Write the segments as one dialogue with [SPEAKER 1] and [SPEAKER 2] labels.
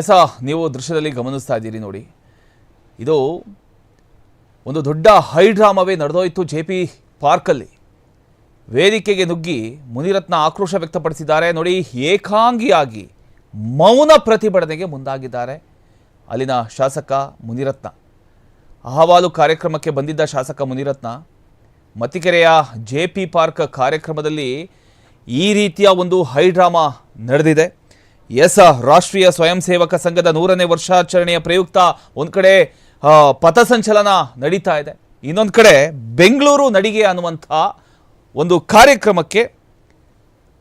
[SPEAKER 1] ಎಸ ನೀವು ದೃಶ್ಯದಲ್ಲಿ ಗಮನಿಸ್ತಾ ಇದ್ದೀರಿ ನೋಡಿ. ಇದು ಒಂದು ದೊಡ್ಡ ಹೈಡ್ರಾಮವೇ ನಡೆದೋಯಿತು ಜೆ ಪಿ ಪಾರ್ಕಲ್ಲಿ. ವೇದಿಕೆಗೆ ನುಗ್ಗಿ ಮುನಿರತ್ನ ಆಕ್ರೋಶ ವ್ಯಕ್ತಪಡಿಸಿದ್ದಾರೆ. ನೋಡಿ, ಏಕಾಂಗಿಯಾಗಿ ಮೌನ ಪ್ರತಿಭಟನೆಗೆ ಮುಂದಾಗಿದ್ದಾರೆ ಅಲ್ಲಿನ ಶಾಸಕ ಮುನಿರತ್ನ. ಅಹವಾಲು ಕಾರ್ಯಕ್ರಮಕ್ಕೆ ಬಂದಿದ್ದ ಶಾಸಕ ಮುನಿರತ್ನ, ಮತ್ತಿಕೆರೆಯ ಜೆ ಪಿ ಪಾರ್ಕ್ ಕಾರ್ಯಕ್ರಮದಲ್ಲಿ ಈ ರೀತಿಯ ಒಂದು ಹೈಡ್ರಾಮಾ ನಡೆದಿದೆ. ಎಸ್ ರಾಷ್ಟ್ರೀಯ ಸ್ವಯಂ ಸೇವಕ ಸಂಘದ ನೂರನೇ ವರ್ಷಾಚರಣೆಯ ಪ್ರಯುಕ್ತ ಒಂದು ಕಡೆ ಪಥಸಂಚಲನ ನಡೀತಾ ಇದೆ. ಇನ್ನೊಂದು ಕಡೆ ಬೆಂಗಳೂರು ನಡಿಗೆ ಅನ್ನುವಂಥ ಒಂದು ಕಾರ್ಯಕ್ರಮಕ್ಕೆ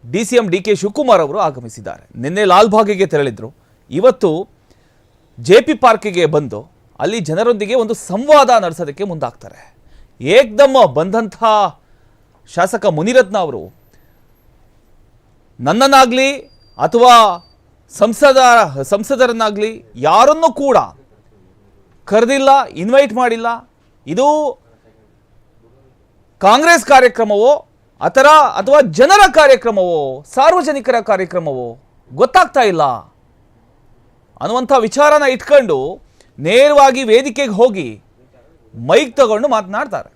[SPEAKER 1] D C M D K Shivakumar ಅವರು ಆಗಮಿಸಿದ್ದಾರೆ. ನಿನ್ನೆ ಲಾಲ್ಬಾಗಿಗೆ ತೆರಳಿದ್ರು. ಇವತ್ತು ಜೆ ಪಿ ಪಾರ್ಕಿಗೆ ಬಂದು ಅಲ್ಲಿ ಜನರೊಂದಿಗೆ ಒಂದು ಸಂವಾದ ನಡೆಸೋದಕ್ಕೆ ಮುಂದಾಗ್ತಾರೆ. ಏಕ್ದಮ್ ಬಂದಂಥ ಶಾಸಕ ಮುನಿರತ್ನ ಅವರು ನನ್ನನ್ನಾಗಲಿ ಅಥವಾ ಸಂಸದ ಸಂಸದರನ್ನಾಗಲಿ ಯಾರನ್ನೂ ಕೂಡ ಕರೆದಿಲ್ಲ ಇನ್ವೈಟ್ ಮಾಡಿಲ್ಲ. ಇದು ಕಾಂಗ್ರೆಸ್ ಕಾರ್ಯಕ್ರಮವೋ ಅಥರ ಅಥವಾ ಜನರ ಕಾರ್ಯಕ್ರಮವೋ, ಸಾರ್ವಜನಿಕರ ಕಾರ್ಯಕ್ರಮವೋ ಗೊತ್ತಾಗ್ತಾ ಇಲ್ಲ. ಅನ್ನುವಂಥ ವಿಚಾರನ ಇಟ್ಕೊಂಡು ನೇರವಾಗಿ ವೇದಿಕೆಗೆ ಹೋಗಿ ಮೈಕ್ ತಗೊಂಡು ಮಾತನಾಡ್ತಾರೆ.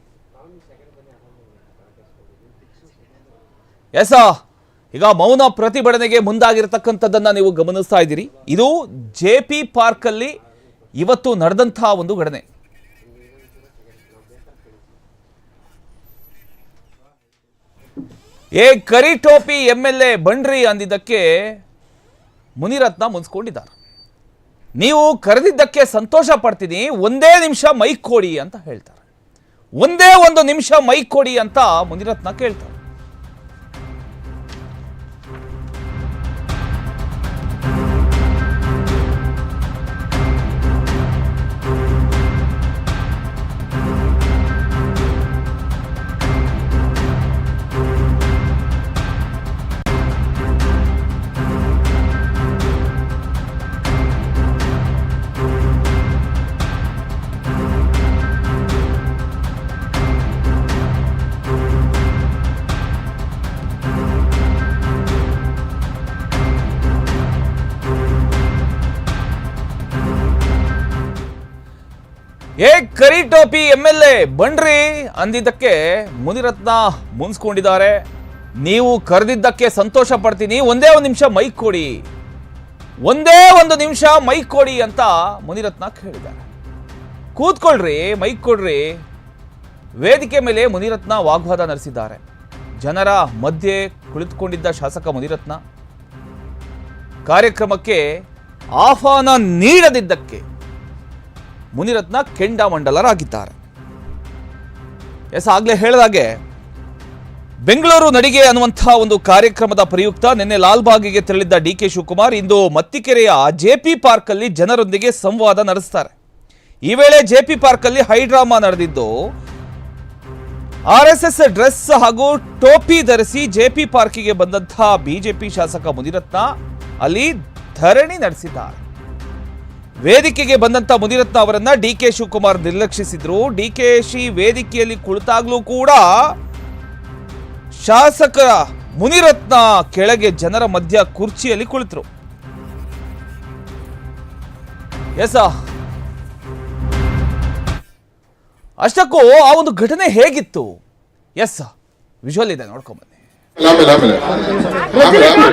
[SPEAKER 1] ಎಸ ಈಗ ಮೌನ ಪ್ರತಿಭಟನೆಗೆ ಮುಂದಾಗಿರತಕ್ಕಂಥದ್ದನ್ನ ನೀವು ಗಮನಿಸ್ತಾ ಇದ್ದೀರಿ. ಇದು ಜೆ ಪಿ ಪಾರ್ಕಲ್ಲಿ ಇವತ್ತು ನಡೆದಂತಹ ಒಂದು ಘಟನೆ. ಏ, ಕರಿ ಟೋಪಿ ಎಂ ಎಲ್ ಎ ಬಂಡ್ರಿ ಅಂದಿದ್ದಕ್ಕೆ ಮುನಿರತ್ನ ಮುನ್ಸ್ಕೊಂಡಿದ್ದಾರೆ. ನೀವು ಕರೆದಿದ್ದಕ್ಕೆ ಸಂತೋಷ ಪಡ್ತೀನಿ, ಒಂದೇ ನಿಮಿಷ ಮೈಕ್ ಕೊಡಿ ಅಂತ ಹೇಳ್ತಾರೆ. ಒಂದೇ ಒಂದು ನಿಮಿಷ ಮೈಕ್ ಕೊಡಿ ಅಂತ ಮುನಿರತ್ನ ಕೇಳ್ತಾರೆ. ಏ, ಕರಿ ಟೋಪಿ ಎಂ ಎಲ್ ಎ. ಬಣ್ರಿ ಅಂದಿದ್ದಕ್ಕೆ ಮುನಿರತ್ನ ಮುನ್ಸ್ಕೊಂಡಿದ್ದಾರೆ. ನೀವು ಕರೆದಿದ್ದಕ್ಕೆ ಸಂತೋಷ ಪಡ್ತೀನಿ. ಒಂದೇ ಒಂದು ನಿಮಿಷ ಮೈಕ್ ಕೊಡಿ. ಒಂದೇ ಒಂದು ನಿಮಿಷ ಮೈಕ್ ಕೊಡಿ ಅಂತ ಮುನಿರತ್ನ ಕೇಳಿದ್ದಾರೆ. ಕೂತ್ಕೊಳ್ರಿ ಮೈಕ್ ಕೊಡ್ರಿ. ವೇದಿಕೆ ಮೇಲೆ ಮುನಿರತ್ನ ವಾಗ್ವಾದ ನಡೆಸಿದ್ದಾರೆ. ಜನರ ಮಧ್ಯೆ ಕುಳಿತುಕೊಂಡಿದ್ದ ಶಾಸಕ ಮುನಿರತ್ನ. ಕಾರ್ಯಕ್ರಮಕ್ಕೆ ಆಹ್ವಾನ ನೀಡದಿದ್ದಕ್ಕೆ ಮುನಿರತ್ನ ಕೆಂಡಾಮಂಡಲರಾಗಿದ್ದಾರೆ ಎಸ್, ಆಗ್ಲೇ ಹೇಳಿದಾಗೆ ಬೆಂಗಳೂರು ನಡಿಗೆ ಅನ್ನುವಂಥ ಒಂದು ಕಾರ್ಯಕ್ರಮದ ಪ್ರಯುಕ್ತ ನಿನ್ನೆ ಲಾಲ್ಬಾಗಿಗೆ ತೆರಳಿದ್ದ ಡಿ ಕೆ ಶಿವಕುಮಾರ್ ಇಂದು ಮತ್ತಿಕೆರೆಯ ಜೆ ಪಿ ಪಾರ್ಕಲ್ಲಿ ಜನರೊಂದಿಗೆ ಸಂವಾದ ನಡೆಸ್ತಾರೆ. ಈ ವೇಳೆ ಜೆ ಪಿ ಪಾರ್ಕಲ್ಲಿ ಹೈಡ್ರಾಮಾ ನಡೆದಿದ್ದು, ಆರ್ ಎಸ್ ಎಸ್ ಡ್ರೆಸ್ ಹಾಗೂ ಟೋಪಿ ಧರಿಸಿ ಜೆ ಪಿ ಪಾರ್ಕಿಗೆ ಬಂದಂತಹ ಬಿಜೆಪಿ ಶಾಸಕ ಮುನಿರತ್ನ ಅಲ್ಲಿ ಧರಣಿ ನಡೆಸಿದ್ದಾರೆ. ವೇದಿಕೆಗೆ ಬಂದಂತ ಮುನಿರತ್ನ ಅವರನ್ನ ಡಿ ಕೆ ಶಿವಕುಮಾರ್ ನಿರ್ಲಕ್ಷಿಸಿದ್ರು. ಡಿ ಕೆ ಶಿ ವೇದಿಕೆಯಲ್ಲಿ ಕುಳಿತಾಗ್ಲೂ ಕೂಡ ಶಾಸಕ ಮುನಿರತ್ನ ಕೆಳಗೆ ಜನರ ಮಧ್ಯ ಕುರ್ಚಿಯಲ್ಲಿ ಕುಳಿತರು. ಎಸ ಅಷ್ಟಕ್ಕೂ ಆ ಒಂದು ಘಟನೆ ಹೇಗಿತ್ತು? ಎಸ್ ವಿಜುವಲ್ ಇದೆ ನೋಡ್ಕೊಂಬನ್ನಿ
[SPEAKER 2] ಆಮೇಲೆ ಆಮೇಲೆ ಆಮೇಲೆ ಆಮೇಲೆ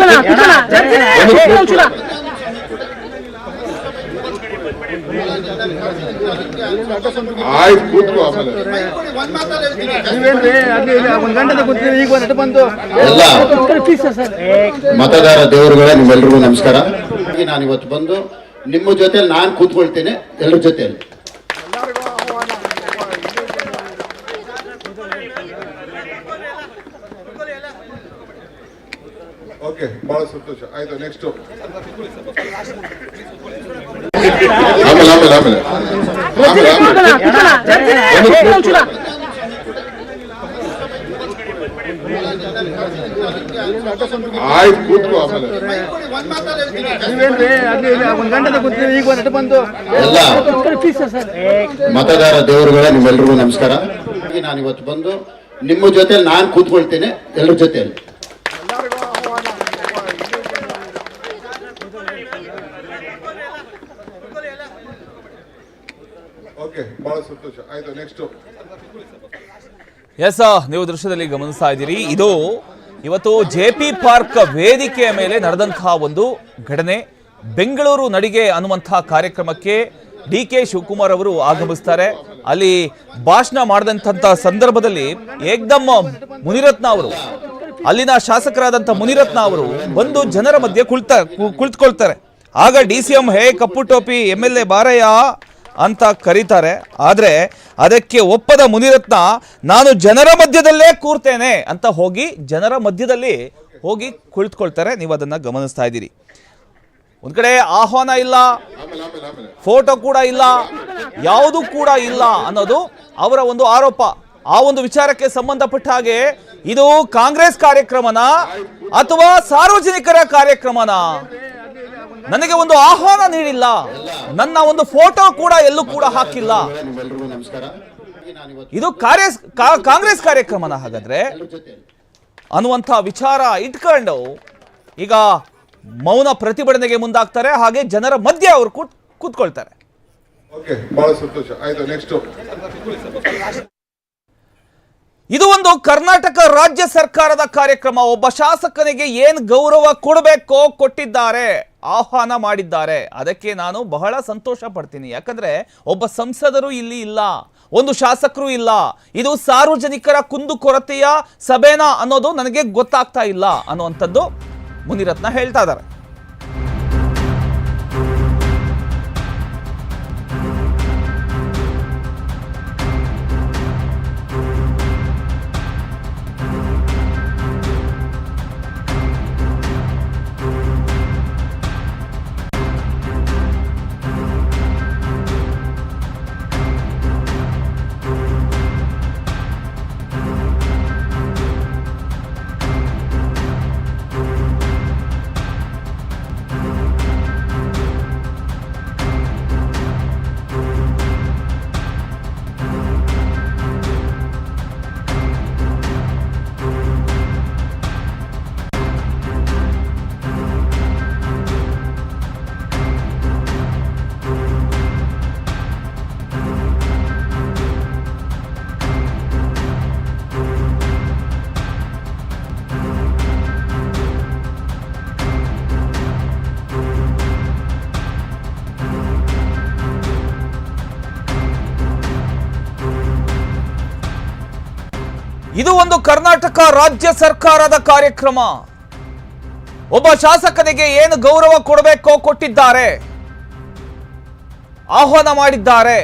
[SPEAKER 2] ಆಯ್ತು ಕೂತ್ಕೋ ಆಮೇಲೆ. ಎಲ್ಲ. ಮತದಾರ ದೇವರುಗಳೇ ನಿಮ್ಮೆಲ್ರಿಗೂ ನಮಸ್ಕಾರ. ನಾನು ಇವತ್ತು ಬಂದು ನಿಮ್ಮ ಜೊತೆ ನಾನು ಕೂತ್ಕೊಳ್ತೇನೆ ಎಲ್ಲರ ಜೊತೆಯಲ್ಲಿ.
[SPEAKER 3] ಓಕೆ ಬಹಳ ಸಂತೋಷ. ಆಯ್ತು ನೆಕ್ಸ್ಟ್ ಆಮೇಲೆ. ಆಮೇಲೆ ಆಯ್ತು ಕೂತ್ಕೋ ಆಮೇಲೆ.
[SPEAKER 2] ಎಲ್ಲ. ಮತದಾರ ದೇವರುಗಳೇ ನಿಮ್ಮೆಲ್ರಿಗೂ ನಮಸ್ಕಾರ. ನಾನು ಇವತ್ತು ಬಂದು ನಿಮ್ಮ ಜೊತೆ ನಾನು ಕೂತ್ಕೊಳ್ತೇನೆ ಎಲ್ಲರ ಜೊತೆಯಲ್ಲಿ
[SPEAKER 3] ಓಕೆ, ಬಹಳ ಸಂತೋಷ. ಆಯ್ತು ನೆಕ್ಸ್ಟ್
[SPEAKER 1] ಎಸ್ ನೀವು ದೃಶ್ಯದಲ್ಲಿ ಗಮನಿಸ್ತಾ ಇದ್ದೀರಿ. ಇದು ಇವತ್ತು ಜೆ ಪಿ ಪಾರ್ಕ್ ವೇದಿಕೆಯ ಮೇಲೆ ನಡೆದಂತಹ ಒಂದು ಘಟನೆ. ಬೆಂಗಳೂರು ನಡಿಗೆ ಅನ್ನುವಂತಹ ಕಾರ್ಯಕ್ರಮಕ್ಕೆ ಡಿ ಕೆ ಶಿವಕುಮಾರ್ ಅವರು ಆಗಮಿಸ್ತಾರೆ. ಅಲ್ಲಿ ಭಾಷಣ ಮಾಡಿದಂಥ ಸಂದರ್ಭದಲ್ಲಿ ಏಕ್ದಮ್ ಮುನಿರತ್ನ ಅವರು, ಅಲ್ಲಿನ ಶಾಸಕರಾದಂಥ ಮುನಿರತ್ನ ಅವರು ಬಂದು ಜನರ ಮಧ್ಯೆ ಕುಳಿತ, ಕುಳಿತುಕೊಳ್ತಾರೆ. ಆಗ ಡಿ ಸಿ ಎಂ, ಹೇ ಕಪ್ಪು ಟೋಪಿ ಎಂ ಎಲ್ ಎ ಬಾರಯ್ಯ ಅಂತ ಕರೀತಾರೆ. ಆದರೆ ಅದಕ್ಕೆ ಒಪ್ಪದ ಮುನಿರತ್ನ, ನಾನು ಜನರ ಮಧ್ಯದಲ್ಲೇ ಕೂರ್ತೇನೆ ಅಂತ ಹೋಗಿ ಜನರ ಮಧ್ಯದಲ್ಲಿ ಹೋಗಿ ಕುಳಿತುಕೊಳ್ತಾರೆ. ನೀವು ಅದನ್ನು ಗಮನಿಸ್ತಾ ಇದ್ದೀರಿ. ಒಂದು ಕಡೆ ಆಹ್ವಾನ ಇಲ್ಲ, ಫೋಟೋ ಕೂಡ ಇಲ್ಲ, ಯಾವುದು ಕೂಡ ಇಲ್ಲ ಅನ್ನೋದು ಅವರ ಒಂದು ಆರೋಪ. ಆ ಒಂದು ವಿಚಾರಕ್ಕೆ ಸಂಬಂಧಪಟ್ಟ ಹಾಗೆ ಇದು ಕಾಂಗ್ರೆಸ್ ಕಾರ್ಯಕ್ರಮನ ಅಥವಾ ಸಾರ್ವಜನಿಕರ ಕಾರ್ಯಕ್ರಮನ? ನನಗೆ ಒಂದು ಆಹ್ವಾನ ನೀಡಿಲ್ಲ. ನನ್ನ ಒಂದು ಫೋಟೋ ಕೂಡ ಎಲ್ಲೂ ಕೂಡ ಹಾಕಿಲ್ಲ. ಇದು ಕಾರ್ಯ ಕಾಂಗ್ರೆಸ್ ಕಾರ್ಯಕ್ರಮನ ಹಾಗಾದ್ರೆ ಅನ್ನುವಂಥ ವಿಚಾರ ಇಟ್ಕೊಂಡು ಈಗ ಮೌನ ಪ್ರತಿಭಟನೆಗೆ ಮುಂದಾಗ್ತಾರೆ. ಹಾಗೆ ಜನರ ಮಧ್ಯೆ ಅವರು ಕೂತ್ ಕೂತ್ಕೊಳ್ತಾರೆ. ಇದು ಒಂದು ಕರ್ನಾಟಕ ರಾಜ್ಯ ಸರ್ಕಾರದ ಕಾರ್ಯಕ್ರಮ. ಒಬ್ಬ ಶಾಸಕನಿಗೆ ಏನ್ ಗೌರವ ಕೊಡಬೇಕೋ ಕೊಟ್ಟಿದ್ದಾರೆ. ಆಹ್ವಾನ ಮಾಡಿದ್ದಾರೆ. ಅದಕ್ಕೆ ನಾನು ಬಹಳ ಸಂತೋಷ ಪಡ್ತೀನಿ. ಯಾಕಂದರೆ ಒಬ್ಬ ಸಂಸದರು ಇಲ್ಲಿ ಇಲ್ಲ. ಒಂದು ಶಾಸಕರು ಇಲ್ಲ. ಇದು ಸಾರ್ವಜನಿಕರ ಕುಂದುಕೊರತೆಯ ಸಭೆನಾ ಅನ್ನೋದು ನನಗೆ ಗೊತ್ತಾಗ್ತಾ ಇಲ್ಲ ಅನ್ನುವಂಥದ್ದು ಮುನಿರತ್ನ ಹೇಳ್ತಾ ಇದ್ದಾರೆ. ಕರ್ನಾಟಕ ರಾಜ್ಯ ಸರ್ಕಾರದ ಕಾರ್ಯಕ್ರಮ. ಒಬ್ಬ ಶಾಸಕನಿಗೆ ಏನು ಗೌರವ ಕೊಡಬೇಕೋ ಕೊಟ್ಟಿದ್ದಾರೆ. ಆಹ್ವಾನ ಮಾಡಿದ್ದಾರೆ.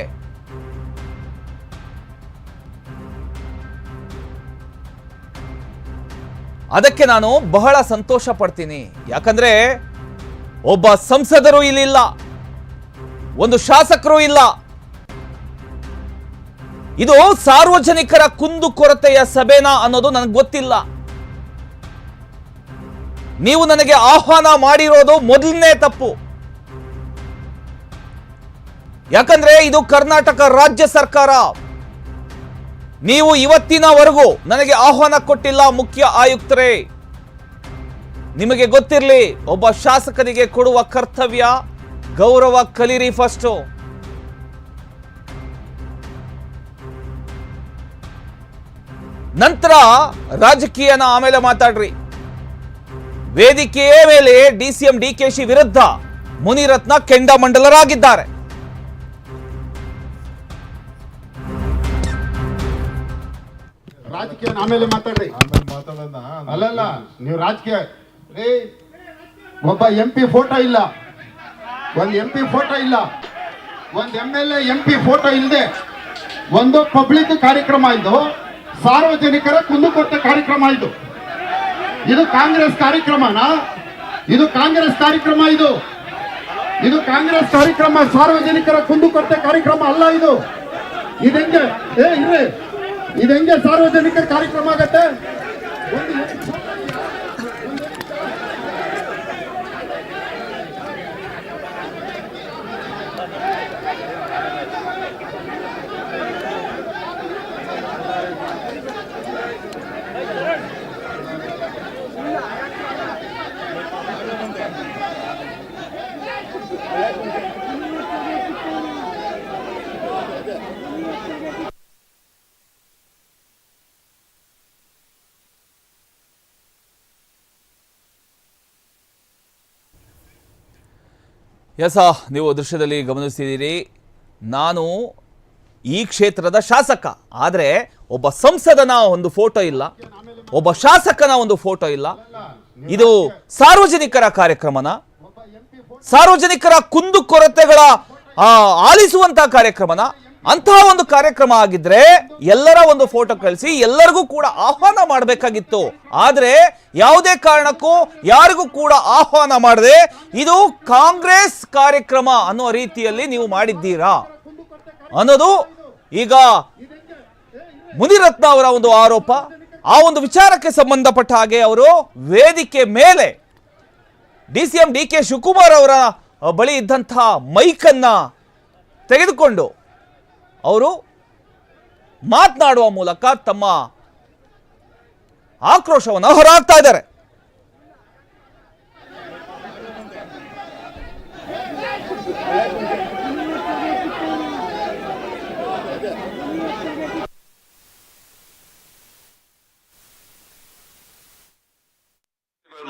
[SPEAKER 1] ಅದಕ್ಕೆ ನಾನು ಬಹಳ ಸಂತೋಷ ಪಡ್ತೀನಿ. ಯಾಕಂದ್ರೆ ಒಬ್ಬ ಸಂಸದರು ಇಲ್ಲಿಲ್ಲ. ಒಂದು ಶಾಸಕರು ಇಲ್ಲ. ಇದು ಸಾರ್ವಜನಿಕರ ಕುಂದುಕೊರತೆಯ ಸಭೆನಾ ಅನ್ನೋದು ನನಗೆ ಗೊತ್ತಿಲ್ಲ. ನೀವು ನನಗೆ ಆಹ್ವಾನ ಮಾಡಿರೋದು ಮೊದಲನೇ ತಪ್ಪು. ಯಾಕಂದ್ರೆ ಇದು ಕರ್ನಾಟಕ ರಾಜ್ಯ ಸರ್ಕಾರ. ನೀವು ಇವತ್ತಿನವರೆಗೂ ನನಗೆ ಆಹ್ವಾನ ಕೊಟ್ಟಿಲ್ಲ ಮುಖ್ಯ ಆಯುಕ್ತರೇ. ನಿಮಗೆ ಗೊತ್ತಿರಲಿ, ಒಬ್ಬ ಶಾಸಕನಿಗೆ ಕೊಡುವ ಕರ್ತವ್ಯ ಗೌರವ ಕಲಿರಿ ಫಸ್ಟು ನಂತರ ರಾಜಕೀಯನ ಆಮೇಲೆ ಮಾತಾಡ್ರಿ. ವೇದಿಕೆಯ ಮೇಲೆ D C M D K Shi ವಿರುದ್ಧ ಮುನಿರತ್ನ ಕೆಂಡಮಂಡಲರಾಗಿದ್ದಾರೆ.
[SPEAKER 2] ರಾಜಕೀಯ ಆಮೇಲೆ ಮಾತಾಡ್ರಿ.
[SPEAKER 3] ಆಮೇಲೆ ಮಾತಾಡೋಣ.
[SPEAKER 2] ಅಲ್ಲಲ್ಲ ನೀವು ರಾಜಕೀಯ ರೀ ಒಬ್ಬ ಎಂ ಪಿ ಫೋಟೋ ಇಲ್ಲ. ಒಂದು ಎಂ ಪಿ ಫೋಟೋ ಇಲ್ಲ. ಒಂದು M L M P photo ಇಲ್ಲದೆ ಒಂದು ಪಬ್ಲಿಕ್ ಕಾರ್ಯಕ್ರಮ ಇದು. ಸಾರ್ವಜನಿಕರ ಕುಂದುಕೊರತೆ ಕಾರ್ಯಕ್ರಮ ಇದು. ಇದು ಕಾಂಗ್ರೆಸ್ ಕಾರ್ಯಕ್ರಮನಾ? ಇದು ಕಾಂಗ್ರೆಸ್ ಕಾರ್ಯಕ್ರಮ ಇದು. ಇದು ಕಾಂಗ್ರೆಸ್ ಕಾರ್ಯಕ್ರಮ, ಸಾರ್ವಜನಿಕರ ಕುಂದುಕೊರತೆ ಕಾರ್ಯಕ್ರಮ ಅಲ್ಲ ಇದು. ಇದೆಂಗೆ? ಏ, ಇರ್ರಿ. ಇದೆಂಗೆ ಸಾರ್ವಜನಿಕರ ಕಾರ್ಯಕ್ರಮ ಆಗತ್ತೆ? ಒಂದು
[SPEAKER 1] ಎಸ ನೀವು ದೃಶ್ಯದಲ್ಲಿ ಗಮನಿಸ್ತಿದ್ದೀರಿ. ನಾನು ಈ ಕ್ಷೇತ್ರದ ಶಾಸಕ. ಆದರೆ ಒಬ್ಬ ಸಂಸದನ ಒಂದು ಫೋಟೋ ಇಲ್ಲ. ಒಬ್ಬ ಶಾಸಕನ ಒಂದು ಫೋಟೋ ಇಲ್ಲ. ಇದು ಸಾರ್ವಜನಿಕರ ಕಾರ್ಯಕ್ರಮನ. ಸಾರ್ವಜನಿಕರ ಕುಂದು ಕೊರತೆಗಳ ಆಲಿಸುವಂತಹ ಕಾರ್ಯಕ್ರಮನ. ಅಂತಹ ಒಂದು ಕಾರ್ಯಕ್ರಮ ಆಗಿದ್ರೆ ಎಲ್ಲರ ಒಂದು ಫೋಟೋ ಕಳಿಸಿ ಎಲ್ಲರಿಗೂ ಕೂಡ ಆಹ್ವಾನ ಮಾಡಬೇಕಾಗಿತ್ತು. ಆದರೆ ಯಾವುದೇ ಕಾರಣಕ್ಕೂ ಯಾರಿಗೂ ಕೂಡ ಆಹ್ವಾನ ಮಾಡದೆ ಇದು ಕಾಂಗ್ರೆಸ್ ಕಾರ್ಯಕ್ರಮ ಅನ್ನೋ ರೀತಿಯಲ್ಲಿ ನೀವು ಮಾಡಿದ್ದೀರಾ ಅನ್ನೋದು ಈಗ ಮುನಿರತ್ನ ಅವರ ಒಂದು ಆರೋಪ. ಆ ಒಂದು ವಿಚಾರಕ್ಕೆ ಸಂಬಂಧಪಟ್ಟ ಹಾಗೆ ಅವರು ವೇದಿಕೆ ಮೇಲೆ D C M D K Shivakumar ಅವರ ಬಳಿ ಇದ್ದಂತಹ ಮೈಕನ್ನ ತೆಗೆದುಕೊಂಡು ಅವರು ಮಾತನಾಡುವ ಮೂಲಕ ತಮ್ಮ ಆಕ್ರೋಶವನ್ನು ಹೊರಹಾಕ್ತಾ ಇದ್ದಾರೆ.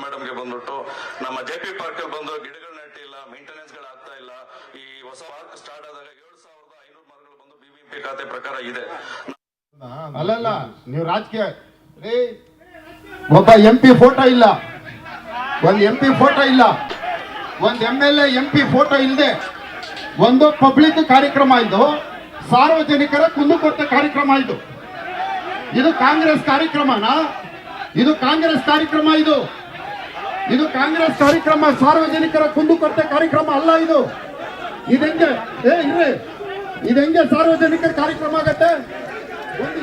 [SPEAKER 4] ಮೇಡಮ್ಗೆ ಬಂದ್ಬಿಟ್ಟು ನಮ್ಮ ಜೆ ಪಿ ಪಾರ್ಕ್ ಬಂದು ಗಿಡಗಳು ನೆಟ್ಟಿಲ್ಲ ಮೇಂಟೆನೆನ್ಸ್ಗಳು ಆಗ್ತಾ ಇಲ್ಲ. ಈ ಹೊಸ ಪಾರ್ಕ್ ಸ್ಟಾರ್ಟ್ ಆದಾಗ ಏಳು ಸಾವಿರದ ಖಾತೆ ಪ್ರಕಾರ ಇದೆ.
[SPEAKER 5] ಅಲ್ಲಲ್ಲ, ನೀವು ರಾಜಕೀಯ ಒಬ್ಬ ಎಂ ಪಿ ಫೋಟೋ ಇಲ್ಲ. ಒಂದ್ ಎಂ ಪಿ ಫೋಟೋ ಇಲ್ಲ. ಒಂದ್ M L A P photo ಇಲ್ಲದೆ ಒಂದು ಪಬ್ಲಿಕ್ ಕಾರ್ಯಕ್ರಮ ಇದು ಸಾರ್ವಜನಿಕರ ಕುಂದುಕೊರತೆ ಕಾರ್ಯಕ್ರಮ ಇದು ಇದು ಕಾಂಗ್ರೆಸ್ ಕಾರ್ಯಕ್ರಮನಾ? ಇದು ಕಾಂಗ್ರೆಸ್ ಕಾರ್ಯಕ್ರಮ ಇದು? ಇದು ಕಾಂಗ್ರೆಸ್ ಕಾರ್ಯಕ್ರಮ ಸಾರ್ವಜನಿಕರ ಕುಂದುಕೊರತೆ ಕಾರ್ಯಕ್ರಮ ಅಲ್ಲ ಇದು. ಇದೆ ಏ, ಇರ್ರಿ. ಇದೆಂಗೆ ಸಾರ್ವಜನಿಕರ ಕಾರ್ಯಕ್ರಮ ಆಗತ್ತೆ ಒಂದು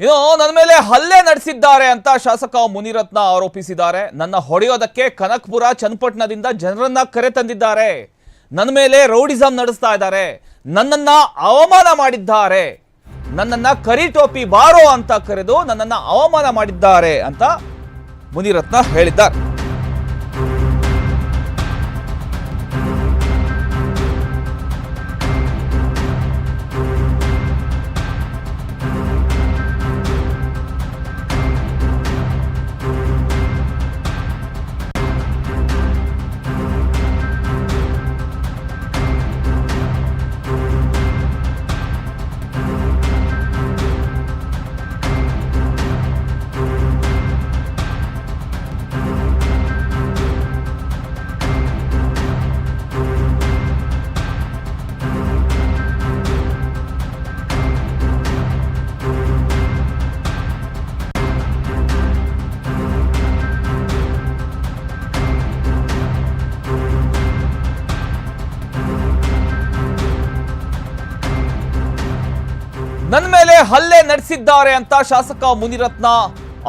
[SPEAKER 1] ಇನ್ನು ನನ್ನ ಮೇಲೆ ಹಲ್ಲೆ ನಡೆಸಿದ್ದಾರೆ ಅಂತ ಶಾಸಕ ಮುನಿರತ್ನ ಆರೋಪಿಸಿದ್ದಾರೆ. ನನ್ನ ಹೊಡೆಯೋದಕ್ಕೆ ಕನಕ್ಪುರ ಚನ್ನಪಟ್ಟಣದಿಂದ ಜನರನ್ನ ಕರೆ ತಂದಿದ್ದಾರೆ. ನನ್ನ ಮೇಲೆ ರೌಡಿಸಂ ನಡೆಸ್ತಾ ಇದ್ದಾರೆ. ನನ್ನನ್ನ ಅವಮಾನ ಮಾಡಿದ್ದಾರೆ. ನನ್ನನ್ನ ಕರಿ ಟೋಪಿ ಬಾರೋ ಅಂತ ಕರೆದು ನನ್ನನ್ನ ಅವಮಾನ ಮಾಡಿದ್ದಾರೆ ಅಂತ ಮುನಿರತ್ನ ಹೇಳಿದ್ದಾರೆ. ನನ್ನ ಮೇಲೆ ಹಲ್ಲೆ ನಡೆಸಿದ್ದಾರೆ ಅಂತ ಶಾಸಕ ಮುನಿರತ್ನ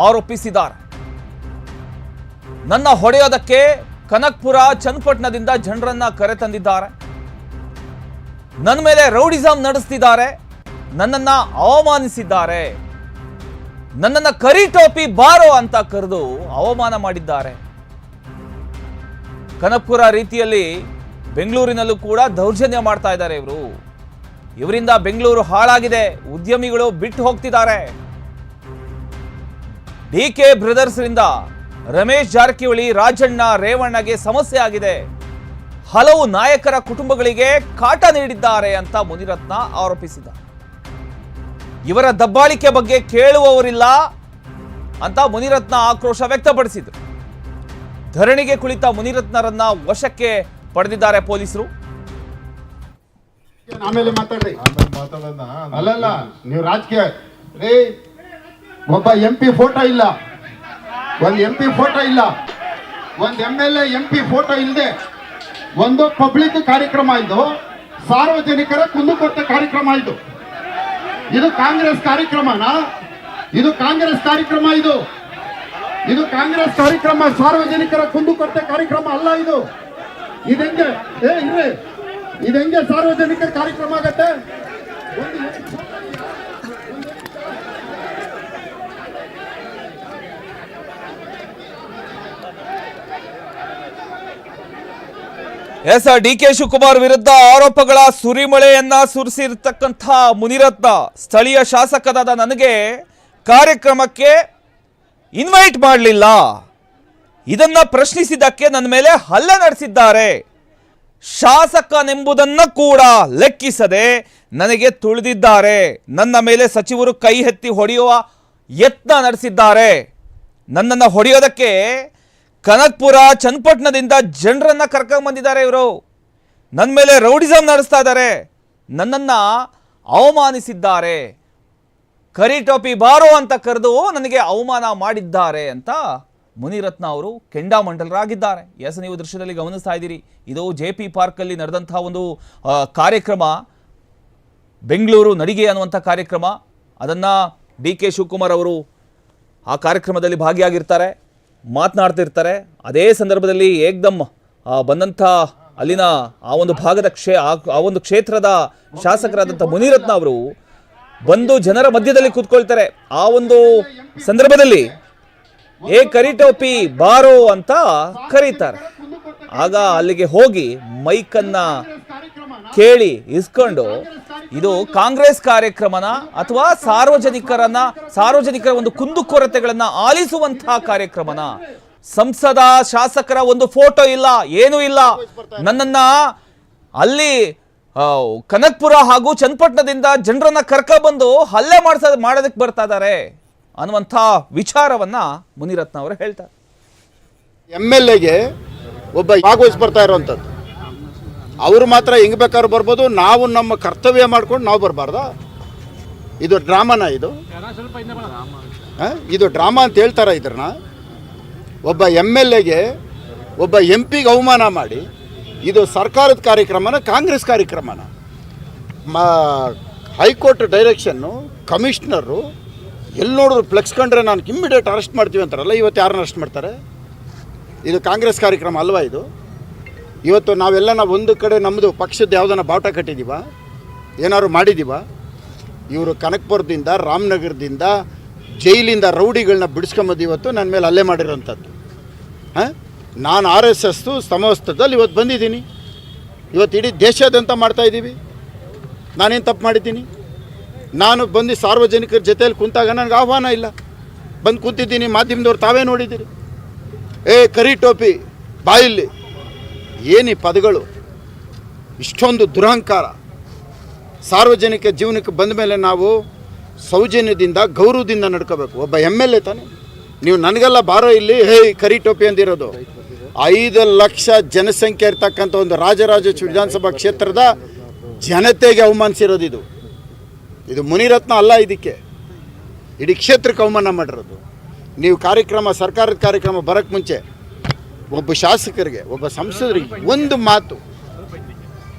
[SPEAKER 1] ಆರೋಪಿಸಿದ್ದಾರೆ. ನನ್ನ ಹೊಡೆಯೋದಕ್ಕೆ ಕನಕ್ಪುರ ಚನ್ನಪಟ್ಟಣದಿಂದ ಜನರನ್ನ ಕರೆತಂದಿದ್ದಾರೆ ನನ್ನ ಮೇಲೆ ರೌಡಿಸಂ ನಡೆಸ್ತಿದ್ದಾರೆ. ನನ್ನನ್ನ ಅವಮಾನಿಸಿದ್ದಾರೆ. ನನ್ನನ್ನ ಕರಿ ಟೋಪಿ ಬಾರೋ ಅಂತ ಕರೆದು ಅವಮಾನ ಮಾಡಿದ್ದಾರೆ. ಕನಕ್ಪುರ ರೀತಿಯಲ್ಲಿ ಬೆಂಗಳೂರಿನಲ್ಲೂ ಕೂಡ ದೌರ್ಜನ್ಯ ಮಾಡ್ತಾ ಇದ್ದಾರೆ ಇವರು. ಇವರಿಂದ ಬೆಂಗಳೂರು ಹಾಳಾಗಿದೆ. ಉದ್ಯಮಿಗಳು ಬಿಟ್ಟು ಹೋಗ್ತಿದ್ದಾರೆ. ಡಿ ಕೆ ಬ್ರದರ್ಸ್ರಿಂದ ರಮೇಶ್ ಜಾರಕಿಹೊಳಿ, ರಾಜಣ್ಣ ರೇವಣ್ಣಗೆ ಸಮಸ್ಯೆ ಆಗಿದೆ. ಹಲವು ನಾಯಕರ ಕುಟುಂಬಗಳಿಗೆ ಕಾಟ ನೀಡಿದ್ದಾರೆ ಅಂತ ಮುನಿರತ್ನ ಆರೋಪಿಸಿದ ಇವರ ದಬ್ಬಾಳಿಕೆ ಬಗ್ಗೆ ಕೇಳುವವರಿಲ್ಲ ಅಂತ ಮುನಿರತ್ನ ಆಕ್ರೋಶ ವ್ಯಕ್ತಪಡಿಸಿದರು. ಧರಣಿಗೆ ಕುಳಿತ ಮುನಿರತ್ನರನ್ನ ವಶಕ್ಕೆ ಪಡೆದಿದ್ದಾರೆ ಪೊಲೀಸರು.
[SPEAKER 5] ಆಮೇಲೆ ಮಾತಾಡ್ರಿ. ಅಲ್ಲಲ್ಲ ನೀವು ರಾಜಕೀಯ ರೀ ಒಬ್ಬ ಎಂ ಪಿ ಫೋಟೋ ಇಲ್ಲ. ಒಂದ್ ಎಂ ಪಿ ಫೋಟೋ ಇಲ್ಲ. ಒಂದ್ M L A M P photo ಇಲ್ಲದೆ ಒಂದು ಪಬ್ಲಿಕ್ ಕಾರ್ಯಕ್ರಮ ಇದು. ಸಾರ್ವಜನಿಕರ ಕುಂದುಕೊರತೆ ಕಾರ್ಯಕ್ರಮ ಇದು. ಇದು ಕಾಂಗ್ರೆಸ್ ಕಾರ್ಯಕ್ರಮನಾ? ಇದು ಕಾಂಗ್ರೆಸ್ ಕಾರ್ಯಕ್ರಮ ಇದು. ಇದು ಕಾಂಗ್ರೆಸ್ ಕಾರ್ಯಕ್ರಮ ಸಾರ್ವಜನಿಕರ ಕುಂದುಕೊರತೆ ಕಾರ್ಯಕ್ರಮ ಅಲ್ಲ ಇದು. ಇದಂಗೆ? ಏ ಇರ್ರಿ. ಇದಂಗೆ ಸಾರ್ವಜನಿಕ ಕಾರ್ಯಕ್ರಮ ಆಗತ್ತೆ?
[SPEAKER 1] ಎಸ್ ಡಿ ಕೆ ಶಿವಕುಮಾರ್ ವಿರುದ್ಧ ಆರೋಪಗಳ ಸುರಿಮಳೆಯನ್ನ ಸುರಿಸಿರ್ತಕ್ಕಂಥ ಮುನಿರತ್ನ ಸ್ಥಳೀಯ ಶಾಸಕರಾದ ನನಗೆ ಕಾರ್ಯಕ್ರಮಕ್ಕೆ ಇನ್ವೈಟ್ ಮಾಡಲಿಲ್ಲ. ಇದನ್ನ ಪ್ರಶ್ನಿಸಿದ್ದಕ್ಕೆ ನನ್ನ ಮೇಲೆ ಹಲ್ಲೆ ನಡೆಸಿದ್ದಾರೆ. ಶಾಸಕನೆಂಬುದನ್ನ ಕೂಡ ಲೆಕ್ಕಿಸದೆ ನನಗೆ ತುಳಿದಿದ್ದಾರೆ. ನನ್ನ ಮೇಲೆ ಸಚಿವರು ಕೈ ಎತ್ತಿ ಹೊಡೆಯುವ ಯತ್ನ ನಡೆಸಿದ್ದಾರೆ. ನನ್ನನ್ನು ಹೊಡೆಯೋದಕ್ಕೆ ಕನಕ್ಪುರ, ಚನ್ನಪಟ್ಟಣದಿಂದ ಜನರನ್ನು ಕರ್ಕೊಂಬಂದಿದ್ದಾರೆ ಇವರು. ನನ್ನ ಮೇಲೆ ರೌಡಿಸಮ್ ನಡೆಸ್ತಾ ಇದ್ದಾರೆ. ನನ್ನನ್ನು ಅವಮಾನಿಸಿದ್ದಾರೆ. ಕರಿ ಟೋಪಿ ಬಾರೋ ಅಂತ ಕರೆದು ನನಗೆ ಅವಮಾನ ಮಾಡಿದ್ದಾರೆ ಅಂತ ಮುನಿರತ್ನ ಅವರು ಕೆಂಡಾಮಂಡಲರಾಗಿದ್ದಾರೆ ಎಸ್, ನೀವು ದೃಶ್ಯದಲ್ಲಿ ಗಮನಿಸ್ತಾ ಇದ್ದೀರಿ. ಇದು ಜೆ ಪಿ ಪಾರ್ಕಲ್ಲಿ ನಡೆದಂಥ ಒಂದು ಕಾರ್ಯಕ್ರಮ. ಬೆಂಗಳೂರು ನಡಿಗೆ ಅನ್ನುವಂಥ ಕಾರ್ಯಕ್ರಮ. ಅದನ್ನು ಡಿ ಕೆ ಶಿವಕುಮಾರ್ ಅವರು ಆ ಕಾರ್ಯಕ್ರಮದಲ್ಲಿ ಭಾಗಿಯಾಗಿರ್ತಾರೆ, ಮಾತನಾಡ್ತಿರ್ತಾರೆ. ಅದೇ ಸಂದರ್ಭದಲ್ಲಿ ಏಕ್ದಮ್ ಬಂದಂಥ ಅಲ್ಲಿನ ಆ ಒಂದು ಭಾಗದ ಕ್ಷೇ ಆ ಒಂದು ಕ್ಷೇತ್ರದ ಶಾಸಕರಾದಂಥ ಮುನಿರತ್ನ ಅವರು ಬಂದು ಜನರ ಮಧ್ಯದಲ್ಲಿ ಕೂತ್ಕೊಳ್ತಾರೆ. ಆ ಒಂದು ಸಂದರ್ಭದಲ್ಲಿ ಏ ಕರಿಟೋಪಿ ಬಾರೋ ಅಂತ ಕರೀತಾರೆ. ಆಗ ಅಲ್ಲಿಗೆ ಹೋಗಿ ಮೈಕನ್ನ ಕೇಳಿ ಇಸ್ಕೊಂಡು, ಇದು ಕಾಂಗ್ರೆಸ್ ಕಾರ್ಯಕ್ರಮನ ಅಥವಾ ಸಾರ್ವಜನಿಕರನ್ನ, ಸಾರ್ವಜನಿಕರ ಒಂದು ಕುಂದುಕೊರತೆಗಳನ್ನ ಆಲಿಸುವಂತಹ ಕಾರ್ಯಕ್ರಮನ? ಸಂಸದ, ಶಾಸಕರ ಒಂದು ಫೋಟೋ ಇಲ್ಲ, ಏನೂ ಇಲ್ಲ. ನನ್ನನ್ನ ಅಲ್ಲಿ ಕನಕ್ಪುರ ಹಾಗೂ ಚನ್ನಪಟ್ಟಣದಿಂದ ಜನರನ್ನ ಕರ್ಕೊಬಂದು ಹಲ್ಲೆ ಮಾಡಿಸ ಮಾಡೋದಕ್ಕೆ ಬರ್ತಾ ಇದ್ದಾರೆ. ಅನ್ನುವಂಥ ವಿಚಾರವನ್ನ ಮುನಿರತ್ನ ಅವರು ಹೇಳ್ತಾರೆ.
[SPEAKER 5] ಎಂ ಎಲ್ ಎಗೆ ಒಬ್ಬ ಭಾಗವಹಿಸಿ ಬರ್ತಾ ಇರೋವಂಥದ್ದು. ಅವರು ಮಾತ್ರ ಹೆಂಗ್ ಬೇಕಾದ್ರೂ ಬರ್ಬೋದು, ನಾವು ನಮ್ಮ ಕರ್ತವ್ಯ ಮಾಡ್ಕೊಂಡು ನಾವು ಬರಬಾರ್ದಾ? ಇದು ಡ್ರಾಮಾನ ಇದು? ಇದು ಡ್ರಾಮಾ ಅಂತ ಹೇಳ್ತಾರ ಇದ್ರನ್ನ? ಒಬ್ಬ ಎಂ ಎಲ್ ಎಗೆ ಒಬ್ಬ ಎಂ ಪಿಗೆ ಅವಮಾನ ಮಾಡಿ, ಇದು ಸರ್ಕಾರದ ಕಾರ್ಯಕ್ರಮನ, ಕಾಂಗ್ರೆಸ್ ಕಾರ್ಯಕ್ರಮನ? ಮಾ, ಹೈಕೋರ್ಟ್ ಡೈರೆಕ್ಷನ್ನು ಕಮಿಷನರು ಎಲ್ಲಿ ನೋಡಿದ್ರು ಫ್ಲೆಕ್ಸ್ ಕಂಡ್ರೆ ನಾನು ಇಮ್ಮಿಡಿಯೇಟ್ ಅರೆಸ್ಟ್ ಮಾಡ್ತೀವಿ ಅಂತಾರಲ್ಲ, ಇವತ್ತು ಯಾರನ್ನ ಅರೆಸ್ಟ್ ಮಾಡ್ತಾರೆ? ಇದು ಕಾಂಗ್ರೆಸ್ ಕಾರ್ಯಕ್ರಮ ಅಲ್ವಾ ಇದು? ಇವತ್ತು ನಾವೆಲ್ಲ ನಾವು ಒಂದು ಕಡೆ ನಮ್ಮದು ಪಕ್ಷದ ಯಾವುದನ್ನ ಬಾವುಟ ಕಟ್ಟಿದ್ದೀವ ಏನಾದ್ರು ಮಾಡಿದ್ದೀವ ಇವರು ಕನಕ್ಪುರದಿಂದ, ರಾಮನಗರದಿಂದ, ಜೈಲಿಂದ ರೌಡಿಗಳನ್ನ ಬಿಡಿಸ್ಕೊಂಬಂದು ಇವತ್ತು ನನ್ನ ಮೇಲೆ ಅಲ್ಲೇ ಮಾಡಿರೋಂಥದ್ದು. ಹಾಂ? ನಾನು ಆರ್ ಎಸ್ ಎಸ್ಸು ಸಮವಸ್ತ್ರದಲ್ಲಿ ಇವತ್ತು ಬಂದಿದ್ದೀನಿ. ಇವತ್ತು ಇಡೀ ದೇಶಾದ್ಯಂತ ಮಾಡ್ತಾಯಿದ್ದೀವಿ ನಾನೇನು ತಪ್ಪು ಮಾಡಿದ್ದೀನಿ? ನಾನು ಬಂದು ಸಾರ್ವಜನಿಕರ ಜೊತೆಯಲ್ಲಿ ಕುಂತಾಗ ನನಗೆ ಆಹ್ವಾನ ಇಲ್ಲ. ಬಂದು ಕೂತಿದ್ದೀನಿ, ಮಾಧ್ಯಮದವ್ರು ತಾವೇ ನೋಡಿದ್ದೀರಿ. ಏ, ಕರಿ ಟೋಪಿ ಬಾಯಿಲ್ಲಿ ಏನಿ ಪದಗಳು, ಇಷ್ಟೊಂದು ದುರಹಂಕಾರ. ಸಾರ್ವಜನಿಕ ಜೀವನಕ್ಕೆ ಬಂದ ಮೇಲೆ ನಾವು ಸೌಜನ್ಯದಿಂದ, ಗೌರವದಿಂದ ನಡ್ಕೋಬೇಕು. ಒಬ್ಬ ಎಂ ಎಲ್ ಎ ತಾನೆ. ನೀವು ನನಗೆಲ್ಲ ಬಾರೋ ಇಲ್ಲಿ, ಹೇ ಕರಿ ಟೋಪಿ ಅಂದಿರೋದು. ಐದು ಲಕ್ಷ ಜನಸಂಖ್ಯೆ ಇರ್ತಕ್ಕಂಥ ಒಂದು ರಾಜರಾಜ ವಿಧಾನಸಭಾ ಕ್ಷೇತ್ರದ ಜನತೆಗೆ ಅವಮಾನಿಸಿರೋದು ಇದು. ಇದು ಮುನಿರತ್ನ ಅಲ್ಲ ಇದಕ್ಕೆ. ಇಡೀ ಕ್ಷೇತ್ರ ಅವಮಾನ ಮಾಡಿರೋದು. ನೀವು ಕಾರ್ಯಕ್ರಮ, ಸರ್ಕಾರದ ಕಾರ್ಯಕ್ರಮ ಬರೋಕ್ಕೆ ಮುಂಚೆ ಒಬ್ಬ ಶಾಸಕರಿಗೆ, ಒಬ್ಬ ಸಂಸದರಿಗೆ ಒಂದು ಮಾತು.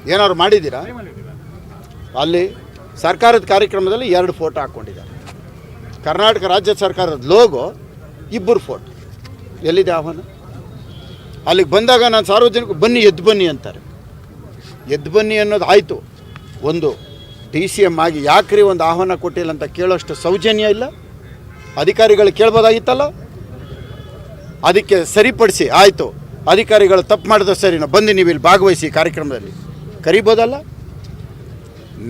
[SPEAKER 5] ಏನಾದ್ರು ಮಾಡಿದ್ದೀರಾ? ಅಲ್ಲಿ ಸರ್ಕಾರದ ಕಾರ್ಯಕ್ರಮದಲ್ಲಿ ಎರಡು ಫೋಟೋ ಹಾಕ್ಕೊಂಡಿದ್ದಾರೆ. ಕರ್ನಾಟಕ ರಾಜ್ಯ ಸರ್ಕಾರದ ಲೋಗೋ, ಇಬ್ಬರು ಫೋಟೋ. ಎಲ್ಲಿದೆ ಆಹ್ವಾನ? ಅಲ್ಲಿಗೆ ಬಂದಾಗ ನಾನು ಸಾರ್ವಜನಿಕ ಬನ್ನಿ, ಎದ್ದು ಬನ್ನಿ ಅಂತಾರೆ. ಎದ್ದು ಬನ್ನಿ ಅನ್ನೋದು ಆಯಿತು. ಒಂದು ಡಿ ಸಿ ಎಂ ಆಗಿ ಯಾಕ್ರಿ ಒಂದು ಆಹ್ವಾನ ಕೊಟ್ಟಿಲ್ಲ ಅಂತ ಕೇಳೋಷ್ಟು ಸೌಜನ್ಯ ಇಲ್ಲ? ಅಧಿಕಾರಿಗಳು ಕೇಳ್ಬೋದಾಗಿತ್ತಲ್ಲ? ಅದಕ್ಕೆ ಸರಿಪಡಿಸಿ ಆಯಿತು. ಅಧಿಕಾರಿಗಳು ತಪ್ಪು ಮಾಡಿದ್ರೆ ಸರಿ ನಾವು ಬಂದು ನೀವು ಇಲ್ಲಿ ಭಾಗವಹಿಸಿ ಕಾರ್ಯಕ್ರಮದಲ್ಲಿ. ಕರಿಬೋದಲ್ಲ?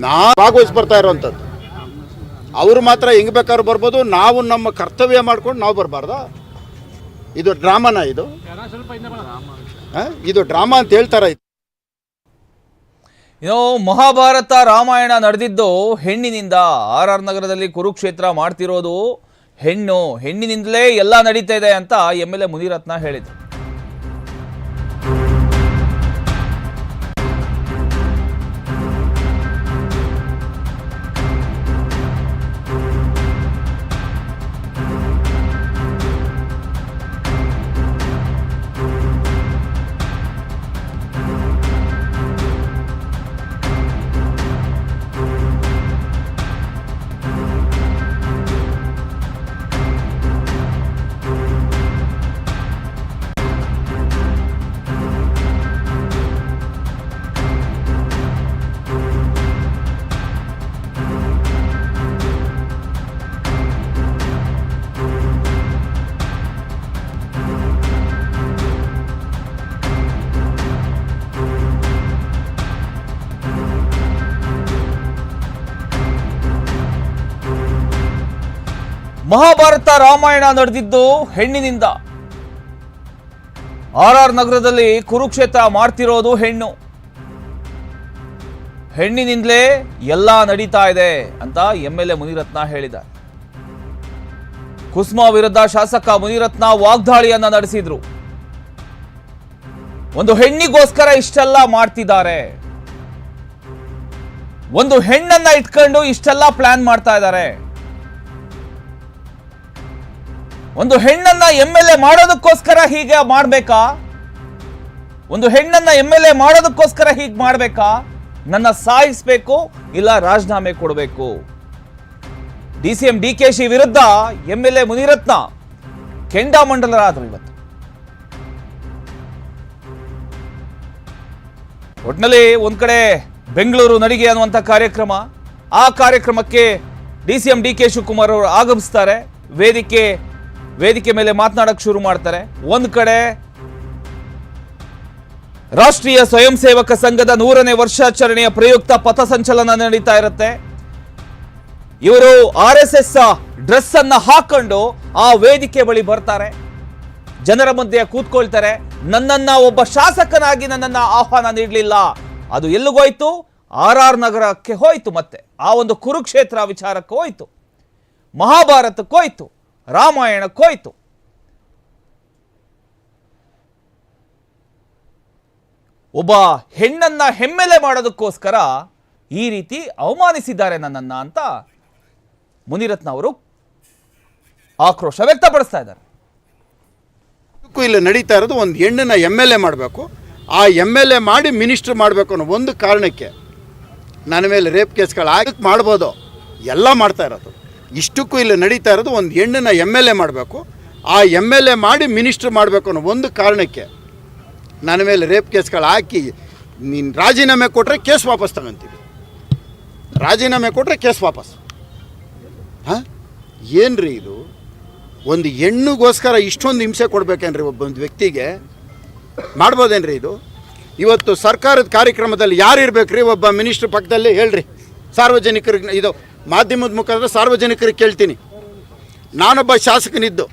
[SPEAKER 5] ನಾ ಭಾಗವಹಿಸಿ ಬರ್ತಾ ಇರೋವಂಥದ್ದು. ಅವರು ಮಾತ್ರ ಹೆಂಗ್ ಬೇಕಾದ್ರೂ ಬರ್ಬೋದು ನಾವು ನಮ್ಮ ಕರ್ತವ್ಯ ಮಾಡ್ಕೊಂಡು ನಾವು ಬರಬಾರ್ದಾ? ಇದು ಡ್ರಾಮಾನ ಇದು? ಇದು ಡ್ರಾಮಾ ಅಂತ ಹೇಳ್ತಾರ
[SPEAKER 1] ಇನ್ನು ಮಹಾಭಾರತ ರಾಮಾಯಣ ನಡೆದಿದ್ದು ಹೆಣ್ಣಿನಿಂದ ಆರ್ ಆರ್ ನಗರದಲ್ಲಿ ಕುರುಕ್ಷೇತ್ರ ಮಾಡ್ತಿರೋದು ಹೆಣ್ಣು. ಹೆಣ್ಣಿನಿಂದಲೇ ಎಲ್ಲ ನಡೀತಾ ಇದೆ ಅಂತ ಎಂ ಎಲ್ ಎ ಮುನಿರತ್ನ ಹೇಳಿದರು. ಮಹಾಭಾರತ ರಾಮಾಯಣ ನಡೆದಿದ್ದು ಹೆಣ್ಣಿನಿಂದ. ಆರ್ ಆರ್ ನಗರದಲ್ಲಿ ಕುರುಕ್ಷೇತ್ರ ಮಾಡ್ತಿರೋದು ಹೆಣ್ಣು. ಹೆಣ್ಣಿನಿಂದಲೇ ಎಲ್ಲ ನಡೀತಾ ಇದೆ ಅಂತ ಎಂ ಎಲ್ ಎ ಮುನಿರತ್ನ ಹೇಳಿದ ಕುಸ್ಮಾ ವಿರುದ್ಧ ಶಾಸಕ ಮುನಿರತ್ನ ವಾಗ್ದಾಳಿಯನ್ನ ನಡೆಸಿದ್ರು. ಒಂದು ಹೆಣ್ಣಿಗೋಸ್ಕರ ಇಷ್ಟೆಲ್ಲ ಮಾಡ್ತಿದ್ದಾರೆ. ಒಂದು ಹೆಣ್ಣನ್ನ ಇಟ್ಕೊಂಡು ಇಷ್ಟೆಲ್ಲ ಪ್ಲಾನ್ ಮಾಡ್ತಾ ಇದ್ದಾರೆ. ಒಂದು ಹೆಣ್ಣನ್ನ ಎಂ ಎಲ್ ಎ ಮಾಡೋದಕ್ಕೋಸ್ಕರ ಹೀಗೆ ಮಾಡಬೇಕಾ? ಒಂದು ಹೆಣ್ಣನ್ನ ಎಂ ಎಲ್ ಎ ಮಾಡೋದಕ್ಕೋಸ್ಕರ ಹೀಗೆ ಮಾಡಬೇಕಾ? ನನ್ನ ಸಾಯಿಸ್ಬೇಕು, ಇಲ್ಲ ರಾಜೀನಾಮೆ ಕೊಡಬೇಕು. D C M D K Shi ವಿರುದ್ಧ ಎಂ ಎಲ್ ಎ ಮುನಿರತ್ನ ಕೆಂಡಾಮಂಡಲರಾದರು ಇವತ್ತು. ಒಟ್ನಲ್ಲಿ ಒಂದ್ ಕಡೆ ಬೆಂಗಳೂರು ನಡಿಗೆ ಅನ್ನುವಂಥ ಕಾರ್ಯಕ್ರಮ, ಆ ಕಾರ್ಯಕ್ರಮಕ್ಕೆ D C M D K Shivakumar ಅವರು ಆಗಮಿಸ್ತಾರೆ. ವೇದಿಕೆ ವೇದಿಕೆ ಮೇಲೆ ಮಾತನಾಡಕ್ಕೆ ಶುರು ಮಾಡ್ತಾರೆ. ಒಂದ್ ಕಡೆ ರಾಷ್ಟ್ರೀಯ ಸ್ವಯಂ ಸೇವಕ ಸಂಘದ ನೂರನೇ ವರ್ಷಾಚರಣೆಯ ಪ್ರಯುಕ್ತ ಪಥಸಂಚಲನ ನಡೀತಾ ಇರುತ್ತೆ. ಇವರು ಆರ್ ಎಸ್ ಎಸ್ ಡ್ರೆಸ್ ಅನ್ನ ಹಾಕೊಂಡು ಆ ವೇದಿಕೆ ಬಳಿ ಬರ್ತಾರೆ. ಜನರ ಮಧ್ಯೆ ಕೂತ್ಕೊಳ್ತಾರೆ. ನನ್ನನ್ನ ಒಬ್ಬ ಶಾಸಕನಾಗಿ ನನ್ನನ್ನ ಆಹ್ವಾನ ನೀಡಲಿಲ್ಲ. ಅದು ಎಲ್ಲಿಗೋಯ್ತು ಆರ್ ಆರ್ ನಗರಕ್ಕೆ ಹೋಯ್ತು ಮತ್ತೆ. ಆ ಒಂದು ಕುರುಕ್ಷೇತ್ರ ವಿಚಾರಕ್ಕೆ ಹೋಯ್ತು. ಮಹಾಭಾರತಕ್ಕೆ ಹೋಯ್ತು ರಾಮಾಯಣಕ್ಕೆ ಹೋಯ್ತು ಒಬ್ಬ ಹೆಣ್ಣನ್ನ ಹೆಮ್ಮೆಲೆ ಮಾಡೋದಕ್ಕೋಸ್ಕರ ಈ ರೀತಿ ಅವಮಾನಿಸಿದ್ದಾರೆ ನನ್ನನ್ನು ಅಂತ ಮುನಿರತ್ನ ಅವರು ಆಕ್ರೋಶ ವ್ಯಕ್ತಪಡಿಸ್ತಾ ಇದ್ದಾರೆ.
[SPEAKER 5] ಇಲ್ಲಿ ನಡೀತಾ ಇರೋದು ಒಂದು ಹೆಣ್ಣನ್ನ ಎಂ ಎಲ್ ಎ ಮಾಡಬೇಕು. ಆ ಎಂ ಎಲ್ ಎ ಮಾಡಿ ಮಿನಿಸ್ಟ್ರ್ ಮಾಡಬೇಕು ಅನ್ನೋ ಒಂದು ಕಾರಣಕ್ಕೆ ನನ್ನ ಮೇಲೆ ರೇಪ್ ಕೇಸ್ಗಳು ಆಗಕ್ಕೆ ಮಾಡ್ಬೋದು. ಎಲ್ಲ ಮಾಡ್ತಾ ಇರೋದು. ಇಷ್ಟಕ್ಕೂ ಇಲ್ಲಿ ನಡೀತಾ ಇರೋದು ಒಂದು ಹೆಣ್ಣನ್ನು ಎಂ ಎಲ್ ಎ ಮಾಡಬೇಕು. ಆ ಎಂ ಎಲ್ ಎ ಮಾಡಿ ಮಿನಿಸ್ಟ್ರ್ ಮಾಡಬೇಕು ಅನ್ನೋ ಒಂದು ಕಾರಣಕ್ಕೆ ನನ್ನ ಮೇಲೆ ರೇಪ್ ಕೇಸ್ಗಳು ಹಾಕಿ ನೀನು ರಾಜೀನಾಮೆ ಕೊಟ್ಟರೆ ಕೇಸ್ ವಾಪಸ್ ತಗೊಂತೀವಿ. ರಾಜೀನಾಮೆ ಕೊಟ್ಟರೆ ಕೇಸ್ ವಾಪಸ್. ಹಾಂ? ಏನ್ರಿ ಇದು? ಒಂದು ಹೆಣ್ಣಿಗೋಸ್ಕರ ಇಷ್ಟೊಂದು ಹಿಂಸೆ ಕೊಡ್ಬೇಕೇನ್ರಿ ಒಬ್ಬ ಒಂದು ವ್ಯಕ್ತಿಗೆ? ಮಾಡ್ಬೋದೇನ್ರಿ ಇದು? ಇವತ್ತು ಸರ್ಕಾರದ ಕಾರ್ಯಕ್ರಮದಲ್ಲಿ ಯಾರು ಇರಬೇಕ್ರಿ? ಒಬ್ಬ ಮಿನಿಸ್ಟ್ರ್ ಪಕ್ಕದಲ್ಲಿ ಹೇಳ್ರಿ. ಸಾರ್ವಜನಿಕರಿಗೆ ಇದು ಮಾಧ್ಯಮದ ಮುಖಾಂತರ ಸಾರ್ವಜನಿಕರಿಗೆ ಕೇಳ್ತೀನಿ. ನಾನೊಬ್ಬ ಶಾಸಕನಿದ್ದು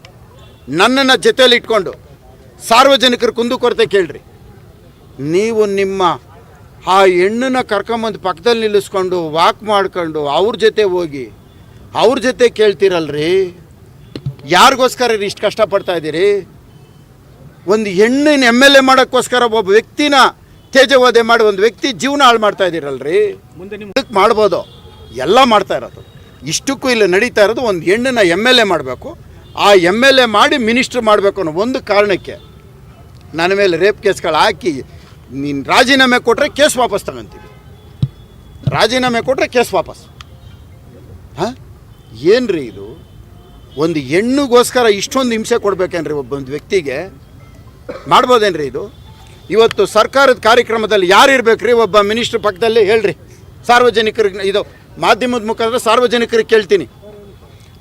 [SPEAKER 5] ನನ್ನನ್ನು ಜೊತೆಯಲ್ಲಿ ಇಟ್ಕೊಂಡು ಸಾರ್ವಜನಿಕರ ಕುಂದುಕೊರತೆ ಕೇಳ್ರಿ. ನೀವು ನಿಮ್ಮ ಆ ಹೆಣ್ಣನ್ನ ಕರ್ಕೊಂಬಂದು ಪಕ್ಕದಲ್ಲಿ ನಿಲ್ಲಿಸ್ಕೊಂಡು ವಾಕ್ ಮಾಡ್ಕೊಂಡು ಅವ್ರ ಜೊತೆ ಹೋಗಿ ಅವ್ರ ಜೊತೆ ಕೇಳ್ತೀರಲ್ರಿ? ಯಾರಿಗೋಸ್ಕರ ಇಷ್ಟು ಕಷ್ಟಪಡ್ತಾ ಇದ್ದೀರಿ? ಒಂದು ಹೆಣ್ಣಿನ ಎಂ ಎಲ್ ಎ ಮಾಡೋಕ್ಕೋಸ್ಕರ ಒಬ್ಬ ವ್ಯಕ್ತಿನ ತೇಜವಧೆ ಮಾಡಿ ಒಂದು ವ್ಯಕ್ತಿ ಜೀವನ ಹಾಳು ಮಾಡ್ತಾ ಇದ್ದೀರಲ್ರಿ? ಮುಂದೆ ನಿಮ್ಮ ಮಾಡ್ಬೋದು. ಎಲ್ಲ ಮಾಡ್ತಾ ಇರೋದು. ಇಷ್ಟಕ್ಕೂ ಇಲ್ಲಿ ನಡೀತಾ ಇರೋದು ಒಂದು ಹೆಣ್ಣನ್ನು ಎಂ ಎಲ್ ಎ ಮಾಡಬೇಕು. ಆ ಎಂ ಎಲ್ ಎ ಮಾಡಿ ಮಿನಿಸ್ಟ್ರ್ ಮಾಡಬೇಕು ಅನ್ನೋ ಒಂದು ಕಾರಣಕ್ಕೆ ನನ್ನ ಮೇಲೆ ರೇಪ್ ಕೇಸ್ಗಳು ಹಾಕಿ ನೀನು ರಾಜೀನಾಮೆ ಕೊಟ್ಟರೆ ಕೇಸ್ ವಾಪಸ್ ತಗೊಂತೀವಿ. ರಾಜೀನಾಮೆ ಕೊಟ್ಟರೆ ಕೇಸ್ ವಾಪಸ್. ಹಾಂ? ಏನ್ರಿ ಇದು? ಒಂದು ಹೆಣ್ಣಿಗೋಸ್ಕರ ಇಷ್ಟೊಂದು ಹಿಂಸೆ ಕೊಡ್ಬೇಕೇನ್ರಿ ಒಬ್ಬ ಒಂದು ವ್ಯಕ್ತಿಗೆ? ಮಾಡ್ಬೋದೇನ್ರಿ ಇದು? ಇವತ್ತು ಸರ್ಕಾರದ ಕಾರ್ಯಕ್ರಮದಲ್ಲಿ ಯಾರು ರೀ ಒಬ್ಬ ಮಿನಿಸ್ಟ್ರ್ ಪಕ್ಕದಲ್ಲಿ ಹೇಳ್ರಿ. ಸಾರ್ವಜನಿಕರಿಗೆ ಇದು ಮಾಧ್ಯಮದ ಮುಖಾಂತರ ಸಾರ್ವಜನಿಕರಿಗೆ ಕೇಳ್ತೀನಿ.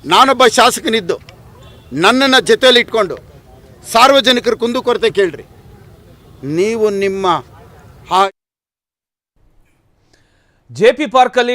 [SPEAKER 5] ನಾನೊಬ್ಬ ಶಾಸಕನಿದ್ದು, ನನ್ನನ್ನು ಜೊತೆಯಲ್ಲಿ ಇಟ್ಕೊಂಡು ಸಾರ್ವಜನಿಕರ ಕುಂದುಕೊರತೆ ಕೇಳ್ರಿ. ನೀವು ನಿಮ್ಮ ಆ
[SPEAKER 1] ಜೆ ಪಾರ್ಕಲ್ಲಿ